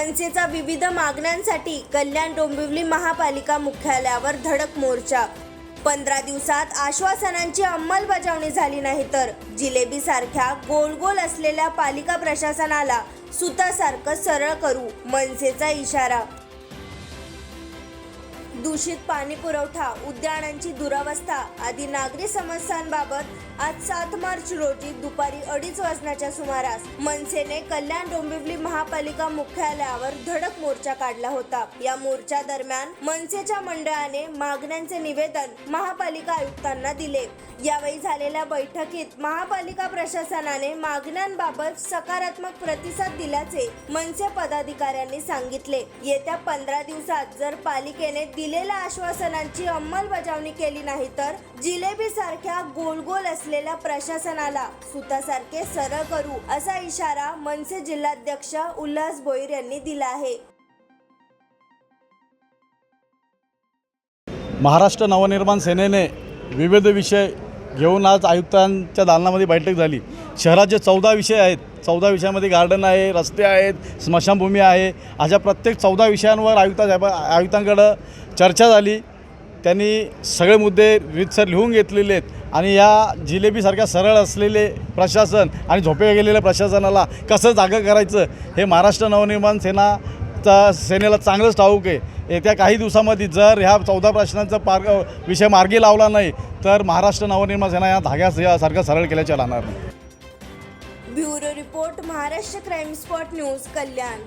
मनसेचा विविध मागण्यांसाठी कल्याण डोंबिवली महापालिका मुख्यालयावर धडक मोर्चा. पंधरा दिवसात आश्वासनांची अंमलबजावणी झाली नाही तर जिलेबी सारख्या गोल गोल असलेल्या पालिका प्रशासनाला सुतासारखं सरळ करू मनसेचा इशारा. दूषित पाणी पुरवठा उद्यानांची दुरावस्था आदी नागरी समस्यांबाबत आज सात मार्च रोजी दुपारी अडीच वाजण्याच्या सुमारास मनसेने कल्याण डोंबिवली महापालिका मुख्यालयावर धडक मोर्चा काढला होता. या मोर्चा दरम्यान मनसेच्या मंडळाने मागण्यांचे निवेदन महापालिका आयुक्तांना दिले. यावेळी झालेल्या बैठकीत महापालिका प्रशासनाने मागण्यांबाबत सकारात्मक प्रतिसाद दिल्याचे मनसे पदाधिकाऱ्यांनी सांगितले. येत्या पंधरा दिवसात जर पालिकेने दिलेल्या आश्वासनांची अंमलबजावणी केली नाही तर जिलेबी सारख्या गोल गोल असलेल्या प्रशासनाला सुतासारखे सरळ करू असा इशारा मनसे जिल्हाध्यक्ष उल्हास भोईर यांनी दिला आहे. महाराष्ट्र नवनिर्माण सेनेने विविध विषय घेऊन आज आयुक्तांच्या दालनामध्ये बैठक झाली. शहरात जे चौदा विषय आहेत चौदा विषयामध्ये गार्डन आहे रस्ते आहेत स्मशानभूमी आहे अशा प्रत्येक चौदा विषयांवर आयुक्ता साहेब आयुक्तांकडं चर्चा झाली. त्यांनी सगळे मुद्दे रीतसर लिहून घेतलेले आहेत आणि या जिलेबीसारख्या सरळ असलेले प्रशासन आणि झोपे गेलेल्या प्रशासनाला कसं जागं करायचं हे महाराष्ट्र नवनिर्माण सेना चा सेनेला चांगलंच ठाऊक आहे. येत्या काही दिवसामध्ये जर ह्या चौदा प्रश्नांचा पार विषय मार्गी लावला नाही तर महाराष्ट्र नवनिर्माण सेना या धाग्यासारखं सरळ केल्याच्या राहणार नाही. Bureau report Maharashtra crime spot news Kalyan.